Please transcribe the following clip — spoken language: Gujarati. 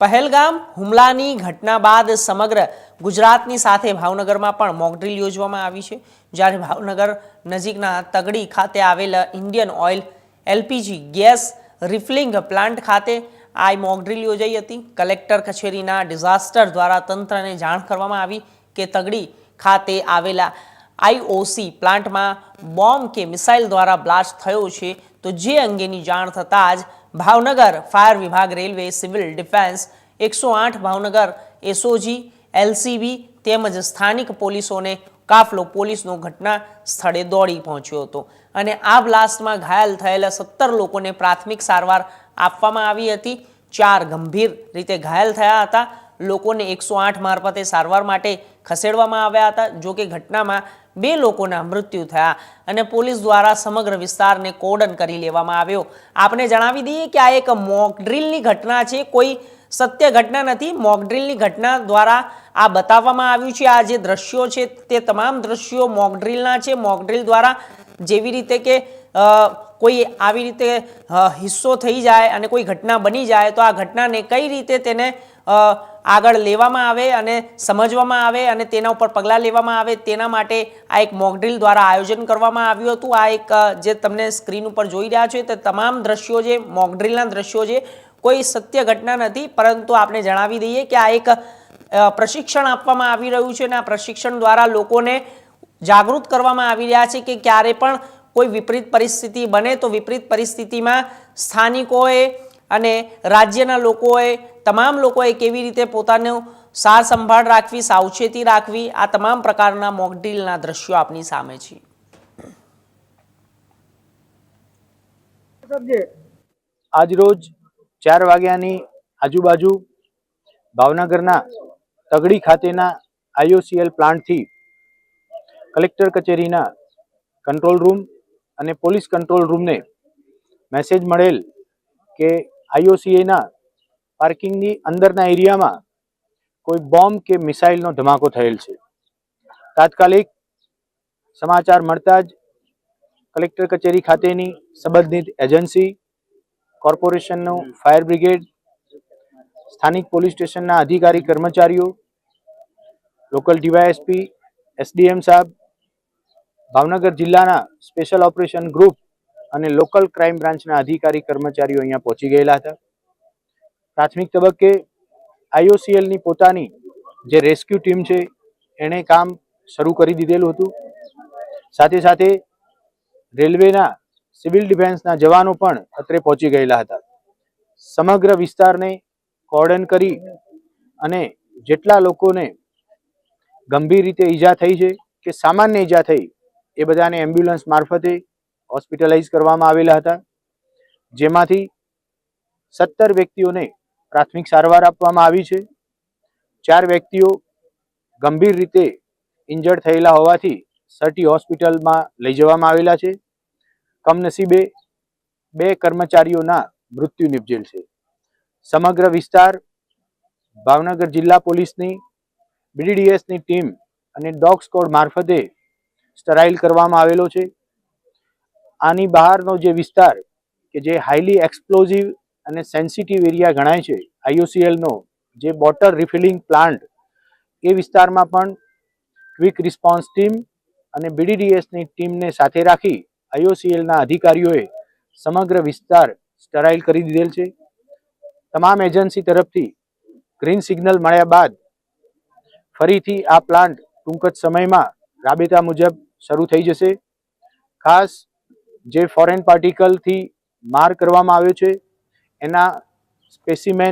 પહેલગામ હુમલાની ઘટના બાદ સમગ્ર ગુજરાતની સાથે ભાવનગરમાં પણ મોકડ્રીલ યોજવામાં આવી છે. જ્યારે ભાવનગર નજીકના તગડી ખાતે આવેલા Indian oil LPG gas refilling plant ખાતે આ મોકડ્રીલ યોજાઈ હતી. કલેક્ટર કચેરીના ડિઝાસ્ટર દ્વારા તંત્રને જાણ કરવામાં આવી કે તગડી ખાતે આવેલા આઈઓસી પ્લાન્ટમાં બોમ્બ કે મિસાઇલ દ્વારા બ્લાસ્ટ થયો છે, તો જે અંગેની જાણ થતાં જ ભાવનગર ફાયર વિભાગ, રેલવે, સિવિલ ડિફેન્સ, એકસો આઠ ભાવનગર, એસઓજી, એલસીબી તેમજ સ્થાનિક પોલીસોને કાફલો પોલીસનો ઘટના સ્થળે દોડી પહોંચ્યો હતો. અને આ બ્લાસ્ટમાં ઘાયલ થયેલા સત્તર લોકોને પ્રાથમિક સારવાર આપવામાં આવી હતી. ચાર ગંભીર રીતે ઘાયલ થયા હતા. લોકોને એકસો આઠ મારફતે સારવાર માટે ખસેડવામાં આવ્યા હતા. જો કે ઘટનામાં બે લોકોના મૃત્યુ થયા અને પોલીસ દ્વારા સમગ્ર વિસ્તારને કોર્ડન કરી લેવામાં આવ્યો. આપણે જણાવી દઈએ કે આ એક મોકડ્રીલની ઘટના છે. કોઈ સત્ય ઘટના નથી. મોકડ્રીલની ઘટના દ્વારા આ બતાવવામાં આવ્યું છે. આ જે દ્રશ્યો છે તે તમામ દ્રશ્યો મોકડ્રીલના છે. મોકડ્રીલ દ્વારા જેવી રીતે કે કોઈ આવી રીતે હિસ્સો થઈ જાય અને કોઈ ઘટના બની જાય તો આ ઘટનાને કઈ રીતે તેને આગળ લેવામાં આવે અને સમજવામાં આવે અને તેના ઉપર પગલાં લેવામાં આવે તેના માટે આ એક મોકડ્રીલ દ્વારા આયોજન કરવામાં આવ્યું હતું. આ એક જે તમને સ્ક્રીન ઉપર જોઈ રહ્યા છો તે તમામ દ્રશ્યો જે મોકડ્રીલના દ્રશ્યો છે. કોઈ સત્ય ઘટના નથી, પરંતુ આપણે જણાવી દઈએ કે આ એક પ્રશિક્ષણ આપવામાં આવી રહ્યું છે અને આ પ્રશિક્ષણ દ્વારા લોકોને જાગૃત કરવામાં આવી રહ્યા છે કે ક્યારે પણ કોઈ વિપરીત પરિસ્થિતિ બને તો વિપરીત પરિસ્થિતિમાં સ્થાનિકોએ અને રાજ્યના લોકોએ તમામ લોકોએ કેવી રીતે પોતાનું સાર સંભાળ રાખવી સાવચેતી રાખવી આ તમામ પ્રકારના મોકડ્રીલના દ્રશ્યો આપની સામે છે. આજરોજ ચાર વાગ્યાની આજુબાજુ ભાવનગરના તગડી ખાતેના આઈઓસીએલ પ્લાન્ટથી કલેક્ટર કચેરીના કંટ્રોલ રૂમ અને પોલીસ કંટ્રોલ રૂમને મેસેજ મળેલ કે આઈઓસીએના પાર્કિંગની અંદરના એરિયામાં કોઈ બોમ્બ કે મિસાઇલનો ધમાકો થયેલ છે. તાત્કાલિક સમાચાર મળતા જ કલેક્ટર કચેરી ખાતેની સંબંધિત એજન્સી, કોર્પોરેશનનું ફાયર બ્રિગેડ, સ્થાનિક પોલીસ સ્ટેશનના અધિકારી કર્મચારીઓ, લોકલ ડીવાયએસપી, એસડીએમ સાહેબ, ભાવનગર જિલ્લાના સ્પેશિયલ ઓપરેશન ગ્રુપ અને લોકલ ક્રાઇમ બ્રાન્ચના અધિકારી કર્મચારીઓ અહીંયા પહોંચી ગયેલા હતા. પ્રાથમિક તબક્કે આઈઓસીએલની પોતાની જે રેસ્ક્યુ ટીમ છે, એણે કામ શરૂ કરી દીધેલું હતું. સાથે સાથે રેલવેના સિવિલ ડિફેન્સના જવાનો પણ અત્રે પહોંચી ગયેલા હતા. સમગ્ર વિસ્તારને કોર્ડન કરી અને જેટલા લોકોને ગંભીર રીતે ઈજા થઈ છે કે સામાન્ય ઈજા થઈ, એ બધાને એમ્બ્યુલન્સ મારફતે હોસ્પિટલાઇઝ કરવામાં આવેલા હતા. જેમાંથી સત્તર વ્યક્તિઓને પ્રાથમિક સારવાર આપવામાં આવી છે. ચાર વ્યક્તિઓ ગંભીર રીતે ઇન્જર્ડ થયેલા હોવાથી સટી હોસ્પિટલમાં લઈ જવામાં આવેલા છે. કમનસીબે બે કર્મચારીઓના મૃત્યુ નિપજેલ છે. સમગ્ર વિસ્તાર ભાવનગર જિલ્લા પોલીસની, બીડીડીએસની ટીમ અને ડોગ સ્કોડ મારફતે સ્ટરાઇલ કરવામાં આવેલો છે. આની બહારનો જે વિસ્તાર કે જે હાઈલી એક્સપ્લોઝિવ અને સેન્સિટિવ એરિયા ગણાય છે. આઈઓસીએલનો જે બોટર રિફિલિંગ પ્લાન્ટ, એ વિસ્તારમાં પણ ક્વિક રિસ્પોન્સ ટીમ અને બીડીડીએસની ટીમને સાથે રાખી આઈઓસીએલના અધિકારીઓએ સમગ્ર વિસ્તાર સ્ટરાઇલ કરી દીધેલ છે. તમામ એજન્સી તરફથી ગ્રીન સિગ્નલ મળ્યા બાદ ફરીથી આ પ્લાન્ટ ટૂંક જ સમયમાં રાબેતા મુજબ શરૂ થઈ જશે. ખાસ જે ફોરેન પાર્ટિકલથી માર કરવામાં આવ્યો છે એના સ્પેસિમેન